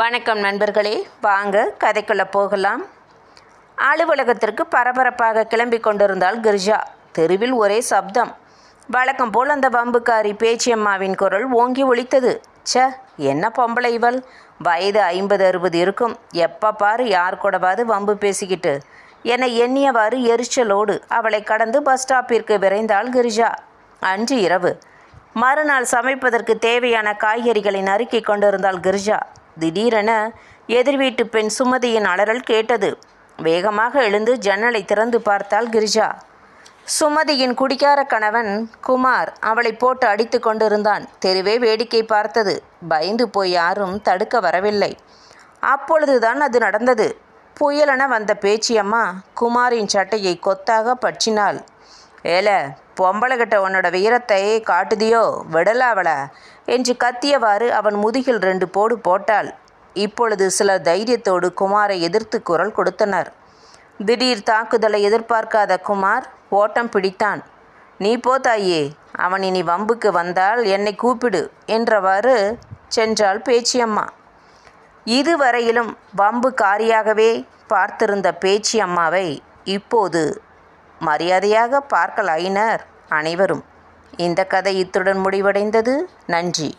வணக்கம் நண்பர்களே. வாங்க கதைக்குள்ள போகலாம். அலுவலகத்திற்கு பரபரப்பாக கிளம்பி கொண்டிருந்தாள் கிரிஜா. தெருவில் ஒரே சப்தம். வழக்கம் போல் அந்த வம்புக்காரி பேச்சியம்மாவின் குரல் ஓங்கி ஒழித்தது ச என்ன பொம்பளை இவள்? வயது ஐம்பது அறுபது இருக்கும். எப்போ பாரு யார் கூடவாது வம்பு பேசிக்கிட்டு. என எண்ணியவாறு எரிச்சலோடு அவளை கடந்து பஸ் ஸ்டாப்பிற்கு விரைந்தாள் கிரிஜா. அன்று இரவு. மறுநாள் சமைப்பதற்கு தேவையான காய்கறிகளை நறுக்கி கொண்டிருந்தாள் கிரிஜா. திடீரென எதிர் வீட்டு பெண் சுமதியின் அலறல் கேட்டது. வேகமாக எழுந்து ஜன்னலை திறந்து பார்த்தாள் கிரிஜா. சுமதியின் குடிக்கார கணவன் குமார் அவளை போட்டு அடித்து கொண்டிருந்தான். தெருவே வேடிக்கை பார்த்தது. பயந்து போய் யாரும் தடுக்க வரவில்லை. அப்பொழுதுதான் அது நடந்தது. புயலென வந்த பேச்சியம்மா குமாரின் சட்டையை கொத்தாக பற்றினாள் ஏல பொம்பளைகிட்ட உன்னோட வீரத்தை காட்டுதியோ? விடலாவள என்று கத்தியவாறு அவன் முதுகில் ரெண்டு போடு போட்டாள். இப்பொழுது சிலர் தைரியத்தோடு குமாரை எதிர்த்து குரல் கொடுத்தனர். திடீர் தாக்குதலை எதிர்பார்க்காத குமார் ஓட்டம் பிடித்தான். நீ போ தாயே அவன் இனி வம்புக்கு வந்தால் என்னை கூப்பிடு என்றவாறு சென்றாள் பேச்சியம்மா. இதுவரையிலும் வம்பு காரியாகவே பார்த்திருந்த பேச்சி அம்மாவை இப்போது மரியாதையாக பார்க்கலாயினர் அனைவரும். இந்த கதை இத்துடன் முடிவடைந்தது. நன்றி.